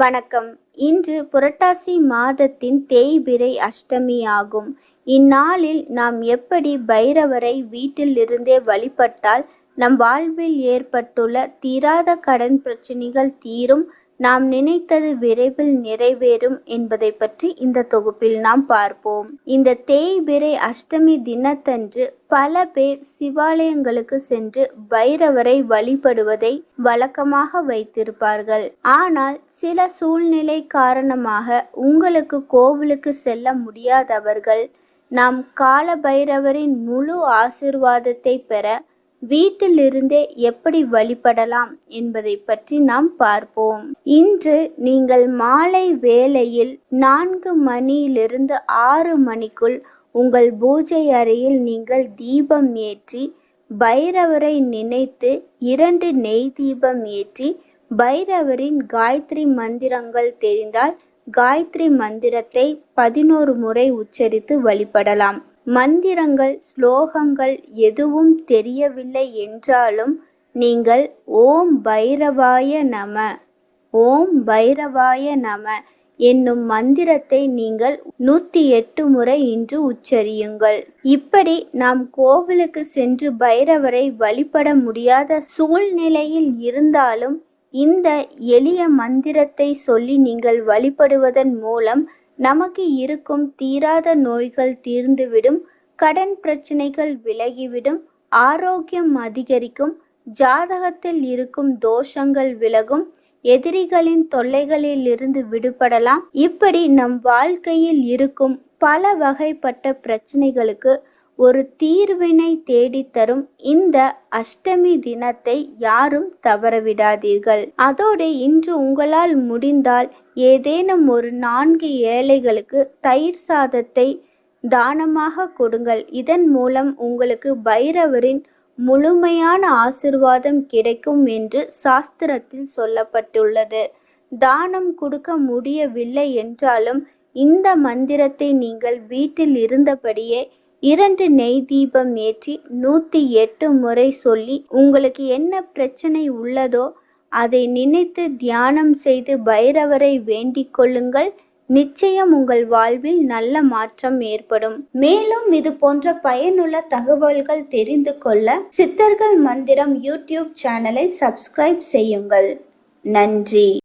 வணக்கம். இன்று புரட்டாசி மாதத்தின் தேய்பிரை அஷ்டமி ஆகும் இந்நாளில் நாம் எப்படி பைரவரை வீட்டில் இருந்தே வழிபட்டால் நம் வாழ்வில் ஏற்பட்டுள்ள தீராத கடன் பிரச்சனைகள் தீரும்? நாம் நினைத்தது விரைவில் நிறைவேறும் என்பதை பற்றி இந்த தொகுப்பில் நாம் பார்ப்போம். இந்த தேய்பிறை அஷ்டமி தினத்தன்று பல பேர் சிவாலயங்களுக்கு சென்று பைரவரை வழிபடுவதை வழக்கமாக வைத்திருப்பார்கள். ஆனால் சில சூழ்நிலை காரணமாக உங்களுக்கு கோவிலுக்கு செல்ல முடியாதவர்கள் நாம் கால பைரவரின் முழு ஆசிர்வாதத்தை பெற வீட்டிலிருந்தே எப்படி வழிபடலாம் என்பதை பற்றி நாம் பார்ப்போம். இன்று நீங்கள் மாலை வேளையில் நான்கு மணியிலிருந்து ஆறு மணிக்குள் உங்கள் பூஜை அறையில் நீங்கள் தீபம் ஏற்றி பைரவரை நினைத்து இரண்டு நெய் தீபம் ஏற்றி பைரவரின் காயத்ரி மந்திரங்கள் தெரிந்தால் காயத்ரி மந்திரத்தை பதினோரு முறை உச்சரித்து வழிபடலாம். மந்திரங்கள் ஸ்லோகங்கள் எதுவும் தெரியவில்லை என்றாலும் நீங்கள் ஓம் பைரவாய நம ஓம் பைரவாய நம என்னும் மந்திரத்தை நீங்கள் நூத்தி எட்டு முறை இன்று உச்சரியுங்கள். இப்படி நாம் கோவிலுக்கு சென்று பைரவரை வழிபட முடியாத சூழ்நிலையில் இருந்தாலும் இந்த எளிய மந்திரத்தை சொல்லி நீங்கள் வழிபடுவதன் மூலம் நமக்கு இருக்கும் தீராத நோய்கள் தீர்ந்துவிடும் கடன் பிரச்சனைகள் விலகிவிடும் ஆரோக்கியம் அதிகரிக்கும் ஜாதகத்தில் இருக்கும் தோஷங்கள் விலகும் எதிரிகளின் தொல்லைகளில் இருந்து விடுபடலாம். இப்படி நம் வாழ்க்கையில் இருக்கும் பல வகைப்பட்ட பிரச்சனைகளுக்கு ஒரு தீர்வினை தேடித்தரும் இந்த அஷ்டமி தினத்தை யாரும் தவறவிடாதீர்கள். அதோடு இன்று உங்களால் முடிந்தால் ஏதேனும் ஒரு நான்கு ஏழைகளுக்கு தயிர் சாதத்தை தானமாக கொடுங்கள். இதன் மூலம் உங்களுக்கு பைரவரின் முழுமையான ஆசிர்வாதம் கிடைக்கும் என்று சாஸ்திரத்தில் சொல்லப்பட்டுள்ளது. தானம் கொடுக்க முடியவில்லை என்றாலும் இந்த மந்திரத்தை நீங்கள் வீட்டில் இருந்தபடியே இரண்டு நெய் தீபம் ஏற்றி நூற்றி எட்டு முறை சொல்லி உங்களுக்கு என்ன பிரச்சனை உள்ளதோ அதை நினைத்து தியானம் செய்து பைரவரை வேண்டிக் கொள்ளுங்கள். நிச்சயம் உங்கள் வாழ்வில் நல்ல மாற்றம் ஏற்படும். மேலும் இது போன்ற பயனுள்ள தகவல்கள் தெரிந்து கொள்ள சித்தர்கள் மந்திரம் யூடியூப் சேனலை சப்ஸ்கிரைப் செய்யுங்கள். நன்றி.